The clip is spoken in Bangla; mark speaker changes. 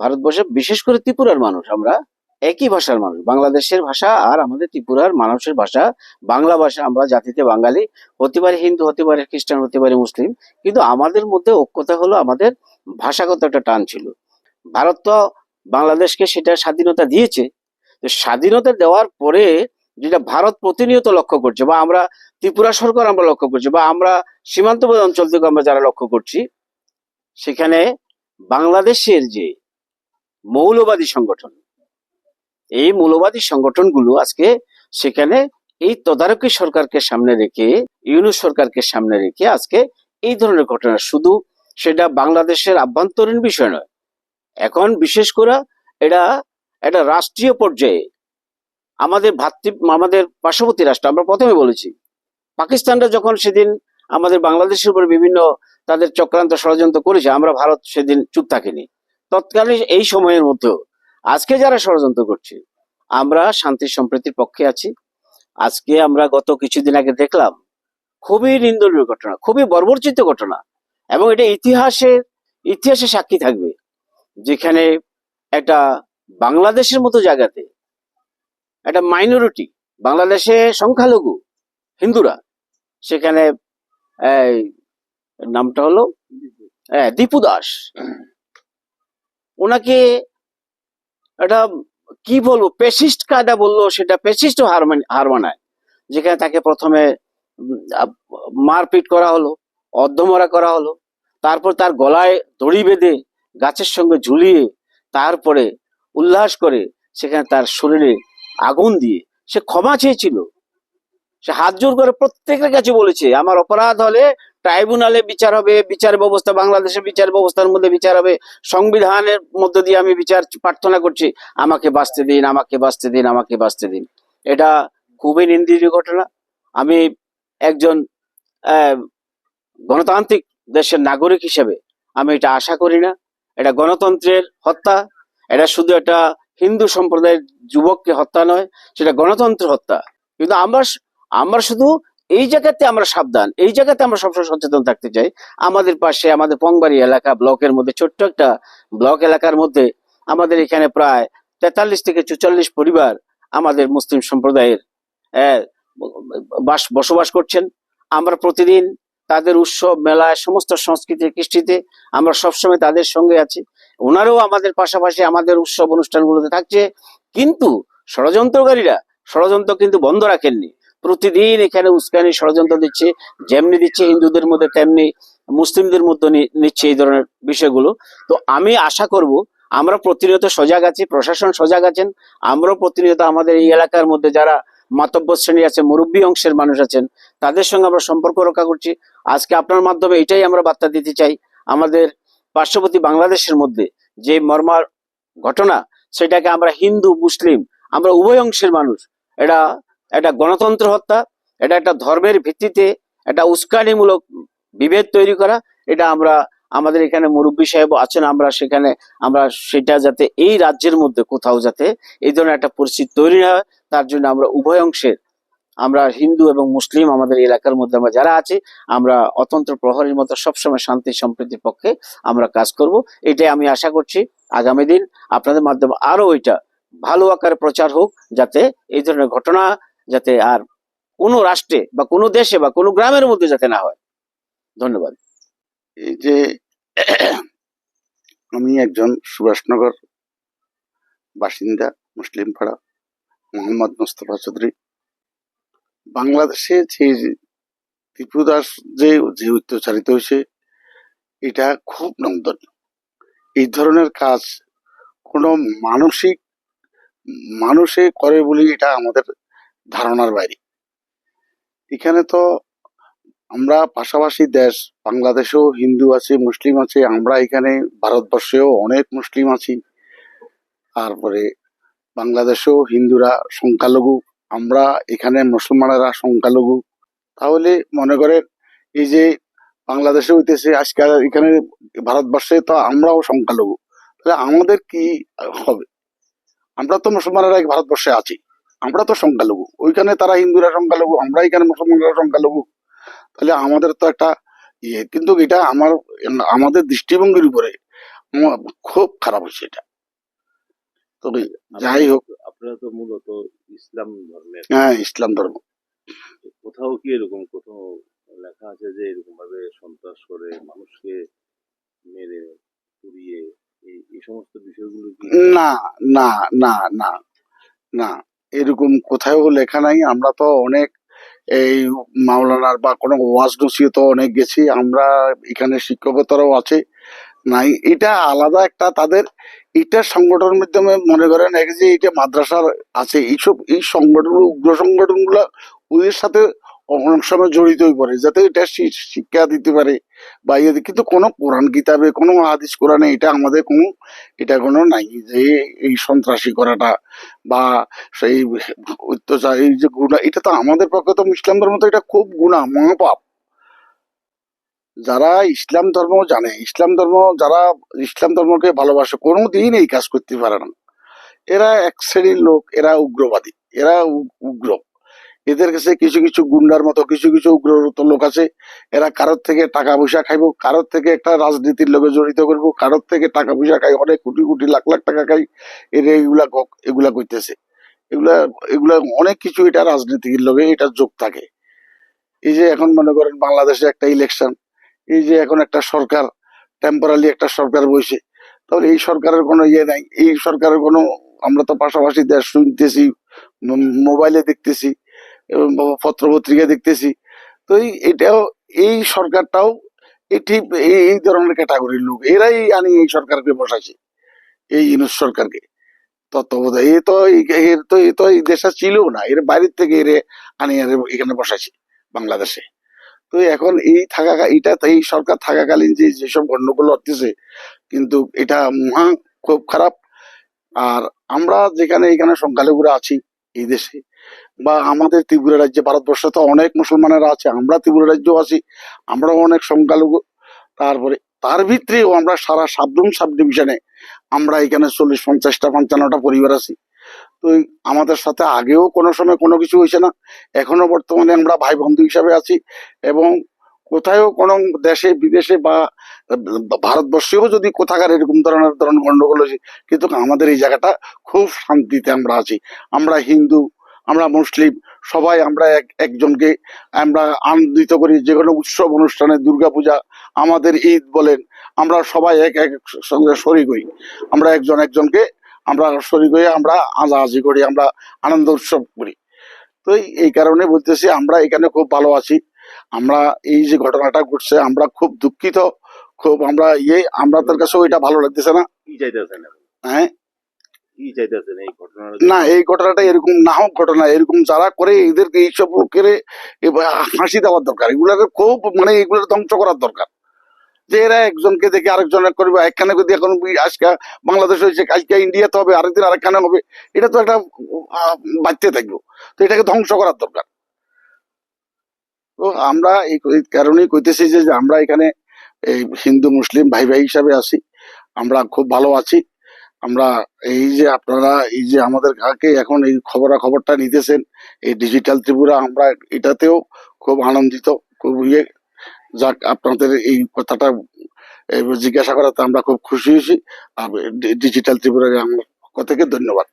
Speaker 1: ভারতবর্ষে বিশেষ করে ত্রিপুরার মানুষ, আমরা একই ভাষার মানুষ। বাংলাদেশের ভাষা আর আমাদের ত্রিপুরার মানুষের ভাষা, বাংলা ভাষা, আমরা জাতিতে বাঙালি, হতে পারে হিন্দু, হতে পারে খ্রিস্টান, হতে পারে মুসলিম, কিন্তু আমাদের মধ্যে ঐক্যতা হলো আমাদের ভাষাগত একটা টান ছিল। ভারত তো বাংলাদেশকে সেটা স্বাধীনতা দিয়েছে। তো স্বাধীনতা দেওয়ার পরে যেটা ভারত প্রতিনিয়ত লক্ষ্য করছে, বা আমরা ত্রিপুরা সরকার আমরা লক্ষ্য করছি, বা আমরা সীমান্তবর্তী অঞ্চল থেকে আমরা যারা লক্ষ্য করছি, সেখানে বাংলাদেশের যে মৌলবাদী সংগঠন। এই মৌলবাদী সংগঠনগুলো আজকে সেখানে এই তদারকি সরকারকে সামনে রেখে, ইউনুস সরকারকে সামনে রেখে আজকে এই ধরনের ঘটনা। শুধু সেটা বাংলাদেশের আভ্যন্তরীণ বিষয় নয়, এখন বিশেষ করে এটা এটা রাষ্ট্রীয় পর্যায়ে আমাদের ভাতৃ, আমাদের পার্শ্ববর্তী রাষ্ট্র, আমরা প্রথমে বলেছি, পাকিস্তানরা যখন সেদিন আমাদের বাংলাদেশের উপর বিভিন্ন তাদের চক্রান্ত ষড়যন্ত্র করেছে, আমরা ভারত সেদিন চুপ থাকিনি। তৎকালীন এই সময়ের মধ্যেও আজকে যারা ষড়যন্ত্র করছে আমরা শান্তি সম্প্রীতির পক্ষে আছি। আজকে আমরা গত কিছুদিন আগে দেখলাম খুবই নিন্দনীয় ঘটনা খুবই বর্বরচিত ঘটনা এবং এটা ইতিহাসের ইতিহাসে সাক্ষী থাকবে। যেখানে একটা বাংলাদেশের মতো জায়গাতে একটা মাইনরিটি বাংলাদেশে সংখ্যালঘু হিন্দুরা সেখানে নামটা হলো হ্যাঁ, দীপু দাস। ওনাকে এটা কি বলব পেসিস্ট কায়দা বলল, সেটা পেসিস্টও হার হার মানায় যেখানে তাকে প্রথমে মারপিট করা হলো, অর্ধমরা করা হলো। তারপর তার গলায় দড়ি বেঁধে গাছের সঙ্গে ঝুলিয়ে তারপরে উল্লাস করে সেখানে তার শরীরে আগুন দিয়ে সে ক্ষমা চেয়েছিল। সে হাত জোর করে প্রত্যেকের কাছে বলেছে, আমার অপরাধ হলে ট্রাইব্যুনালে বিচার হবে, বিচার ব্যবস্থা, বাংলাদেশের বিচার ব্যবস্থার মধ্যে বিচার হবে, সংবিধানের মধ্য দিয়ে আমি বিচার প্রার্থনা করছি। আমাকে বাঁচতে দিন, আমাকে বাঁচতে দিন, আমাকে বাঁচতে দিন। এটা খুবই নিন্দনীয় ঘটনা। আমি একজন গণতান্ত্রিক দেশের নাগরিক হিসেবে আমি এটা আশা করি না। এটা গণতন্ত্রের হত্যা। এটা শুধু একটা হিন্দু সম্প্রদায়ের যুবককে হত্যা নয়, সেটা গণতন্ত্র হত্যা। কিন্তু আমরা আমরা শুধু এই জায়গাতে আমরা সাবধান, এই জায়গাতে আমরা সবসময় সচেতন থাকতে চাই। আমাদের পাশে, আমাদের পংবাড়ি এলাকা ব্লকের মধ্যে, ছোট্ট একটা ব্লক এলাকার মধ্যে, আমাদের এখানে প্রায় তেতাল্লিশ থেকে চুচল্লিশ পরিবার আমাদের মুসলিম সম্প্রদায়ের বাস, বসবাস করছেন। আমরা প্রতিদিন তাদের উৎসব মেলায় সমস্ত সংস্কৃতির কৃষ্টিতে আমরা সবসময় তাদের সঙ্গে আছি। ওনারাও আমাদের পাশাপাশি আমাদের উৎসব অনুষ্ঠানগুলোতে থাকছে। কিন্তু ষড়যন্ত্রকারীরা, ষড়যন্ত্র কিন্তু বন্ধ রাখেননি। প্রতিদিন এখানে উস্কানি ষড়যন্ত্র দিচ্ছে, যেমনি দিচ্ছে হিন্দুদের মধ্যে, তেমনি মুসলিমদের মধ্যে নিচ্ছে এই ধরনের বিষয়গুলো। তো আমি আশা করব, আমরা প্রতিনিয়ত সজাগ আছি, প্রশাসন সজাগ আছেন, আমরাও প্রতিনিয়ত আমাদের এই এলাকার মধ্যে যারা মাতব্য শ্রেণি আছে, মুরব্বী অংশের মানুষ আছেন, তাদের সঙ্গে আমরা সম্পর্ক রক্ষা করছি। আজকে আপনার মাধ্যমে এটাই আমরা বার্তা দিতে চাই, আমাদের পার্শ্ববর্তী বাংলাদেশের মধ্যে যে মর্মার ঘটনা, সেটাকে আমরা হিন্দু, মুসলিম, আমরা উভয় অংশের মানুষ এটা এটা গণতন্ত্র হত্যা, এটা একটা ধর্মের ভিত্তিতে একটা উস্কানিমূলক বিভেদ তৈরি করা, এটা আমরা, আমাদের এখানে মুরব্বী সাহেব আছেন, আমরা সেখানে, আমরা সেটা যাতে এই রাজ্যের মধ্যে কোথাও যাতে এই ধরনের একটা পরিস্থিতি তৈরি হয়, তার জন্য আমরা উভয় অংশের, আমরা হিন্দু এবং মুসলিম আমাদের এলাকার মধ্যে আমরা যারা আছি, আমরা অতন্ত্র প্রহরীর মতো সবসময় শান্তি সম্প্রীতির পক্ষে আমরা কাজ করব। এটাই আমি আশা করছি আগামী দিন। আপনাদের মাধ্যমে আরও ওইটা ভালো আকারে প্রচার হোক, যাতে এই ধরনের ঘটনা যাতে আর কোনো রাষ্ট্রে বা কোনো দেশে বা কোনো গ্রামের মধ্যে যাতে না হয়। ধন্যবাদ।
Speaker 2: এই যে আমি একজন সুভাষনগর বাসিন্দা মুসলিম পাড়া মোহাম্মদ মুস্তফা চৌধুরী। বাংলাদেশে যে টিপু দাস যে যে অত্যাচারিত হয়েছে, এটা খুব নন্দনীয় এই ধরনের কাজ কোনো মানসিক, মানুষে করে বলে এটা আমাদের ধারণার বাইরে। এখানে তো আমরা পাশাপাশি দেশ, বাংলাদেশেও হিন্দু আছে, মুসলিম আছে, আমরা এখানে ভারতবর্ষেও অনেক মুসলিম আছি। তারপরে বাংলাদেশেও হিন্দুরা সংখ্যালঘু, আমরা এখানে মুসলমানেরা সংখ্যালঘু। তাহলে মনে করেন এই যে বাংলাদেশে হইতেছে, আজকাল এখানে ভারতবর্ষে তো আমরাও সংখ্যালঘু। তাহলে আমাদের কি হবে? আমরা তো মুসলমানেরা ভারতবর্ষে আছি। আমরা তো সংখ্যালঘু। ওইখানে তারা হিন্দুরা সংখ্যালঘু আমরা এখানে মুসলমানরা সংখ্যালঘু। তাহলে আমাদের তো একটা ইয়ে কিন্তু এটা আমার আমাদের দৃষ্টিভঙ্গির উপরে খুব খারাপ হচ্ছে এটা। তবে যাই হোক।
Speaker 3: আপনারা তো মূলত ইসলাম ধর্মের
Speaker 2: হ্যাঁ ইসলাম ধর্ম।
Speaker 3: কোথাও কি এরকম কোথাও লেখা আছে যে এরকম ভাবে সন্ত্রাস করে মানুষকে মেরে পুড়িয়ে এই এই সমস্ত বিষয়গুলো
Speaker 2: না না না না না। এরকম কোথাও লেখা নাই। আমরা তো অনেক এই মাওলানার বা কোনো ওয়াজ ডুসিও তো অনেক গেছি। আমরা এখানে শিক্ষকতারও আছে। নাই, এটা আলাদা একটা তাদের এটা সংগঠনের মাধ্যমে মনে করেন এক যে এটা মাদ্রাসার আছে। এইসব, এই সংগঠন, উগ্র সংগঠনগুলো ওদের সাথে অনেক সময় জড়িত হয়ে পড়ে, যাতে এটা শিক্ষা দিতে পারে বা ইয়ে কিন্তু কোনো কোরআন কিতাবে, কোনো হাদিস কোরআনে এটা আমাদের কোনো, এটা কোনো নাই যে এই সন্ত্রাসী করাটা বা সেই অত্যাচার, এই যে গুণা, এটা তো আমাদের পক্ষে তো ইসলাম ধর্ম তো এটা খুব গুণা, মহাপাপ। যারা ইসলাম ধর্ম জানে, ইসলাম ধর্ম যারা ইসলাম ধর্মকে ভালোবাসে কোনো দিন এই কাজ করতে পারে না। এরা এক শ্রেণির লোক, এরা উগ্রবাদী, এরা উগ্র। এদের কাছে কিছু কিছু গুন্ডার মতো, কিছু কিছু উগ্র লোক আছে। এরা কারোর থেকে টাকা পয়সা খাইবো, কারোর থেকে একটা রাজনীতির লোকে জড়িত করব, কারোর থেকে টাকা পয়সা খাই, অনেক কোটি কোটি লাখ লাখ টাকা খাই। এরা এগুলা এগুলা করতেছে এগুলা এগুলা অনেক কিছু এটা রাজনীতির লোকে, এটা যোগ থাকে। এই যে এখন মনে করেন বাংলাদেশে একটা ইলেকশন এই যে এখন একটা সরকার টেম্পোরারি একটা সরকার বসে তাহলে এই সরকারের কোনো ইয়ে নাই, এই সরকারের কোনো, আমরা তো পাশাপাশি দেশ শুনতেছি মোবাইলে দেখতেছি। এবং পত্র পত্রিকায় দেখতেছি। তো এটাও, এই সরকারটাও ঠিক এই ধরনের ক্যাটাগরির লোক। এরাই আনি এই সরকারকে বসাইছে। এই ইউনুস সরকারকে। তত্ত্বাবধায় এ তো এর তো, এ তো এই দেশে ছিল না। এর বাইরের থেকে এর আনি এখানে বসাইছে বাংলাদেশে। তো এখন এই থাকা এটা এই সরকার থাকাকালীন যে যেসব গন্ডগোল হতেছে, কিন্তু এটা মহা খুব খারাপ। আর আমরা যেখানে, এখানে সংখ্যালঘুরা আছি এই দেশে বা আমাদের ত্রিপুরা রাজ্যে, ভারতবর্ষে তো অনেক মুসলমানেরা আছে, আমরা ত্রিপুরা রাজ্য আছি, আমরাও অনেক সংখ্যালঘু। তারপরে, তার ভিতরেও আমরা সারা সাবরুম সাব ডিভিশনে আমরা এখানে চল্লিশ, পঞ্চাশটা, পঞ্চান্নটা পরিবার আছি। তো আমাদের সাথে আগেও কোনো সময় কোনো কিছু হয়েছে না, এখনও বর্তমানে আমরা ভাই বন্ধু হিসাবে আছি এবং কোথায়ও কোনো দেশে, বিদেশে বা ভারতবর্ষেও যদি কোথাকার এরকম ধরনের ধরনের গন্ডগোল হয়েছে, কিন্তু আমাদের এই জায়গাটা খুব শান্তিতে আমরা আছি। আমরা হিন্দু আমরা মুসলিম সবাই আমরা এক একজনকে আমরা আনন্দিত করি। যে কোনো উৎসব অনুষ্ঠানে দুর্গাপূজা আমাদের ঈদ বলেন আমরা সবাই এক এক সঙ্গে শরিক হই। আমরা একজন একজনকে আমরা শরিক হয়ে আমরা আজাহাজি করি আমরা আনন্দ উৎসব করি। তো এই- কারণে বলতেছি আমরা এখানে খুব ভালো আছি। আমরা এই যে ঘটনাটা ঘটছে আমরা খুব দুঃখিত খুব আমরা ইয়ে আমরা তার কাছে ওইটা ভালো লাগতেছে না। হ্যাঁ? না, এই ঘটনাটা এরকম না হোক ঘটনা, এরকম যারা করে এদেরকে এইসব লোকের হাসি দেওয়ার দরকার। এগুলোকে খুব মানে এগুলোর ধ্বংস করার দরকার। যে এরা একজনকে দেখে আরেকজনের করবে, একখানে যদি এখন আজকে বাংলাদেশ হয়েছে কালকে ইন্ডিয়াতে হবে, আরেকদিন আরেকখানে হবে, এটা তো একটা বাড়তে থাকল। তো এটাকে ধ্বংস করার দরকার। তো আমরা এই কারণেই কইতেছি যে আমরা এখানে এই হিন্দু, মুসলিম ভাই ভাই হিসাবে আছি। আমরা খুব ভালো আছি। আমরা এই যে আপনারা, এই যে আমাদের কাকে এখন এই খবরা খবরটা নিতেছেন, এই ডিজিটাল ত্রিপুরা, আমরা এটাতেও খুব আনন্দিত, খুব ইয়ে। যাক, আপনাদের এই কথাটা জিজ্ঞাসা করাতে আমরা খুব খুশি হয়েছি। আর ডিজিটাল ত্রিপুরাকে আমার পক্ষ থেকে ধন্যবাদ।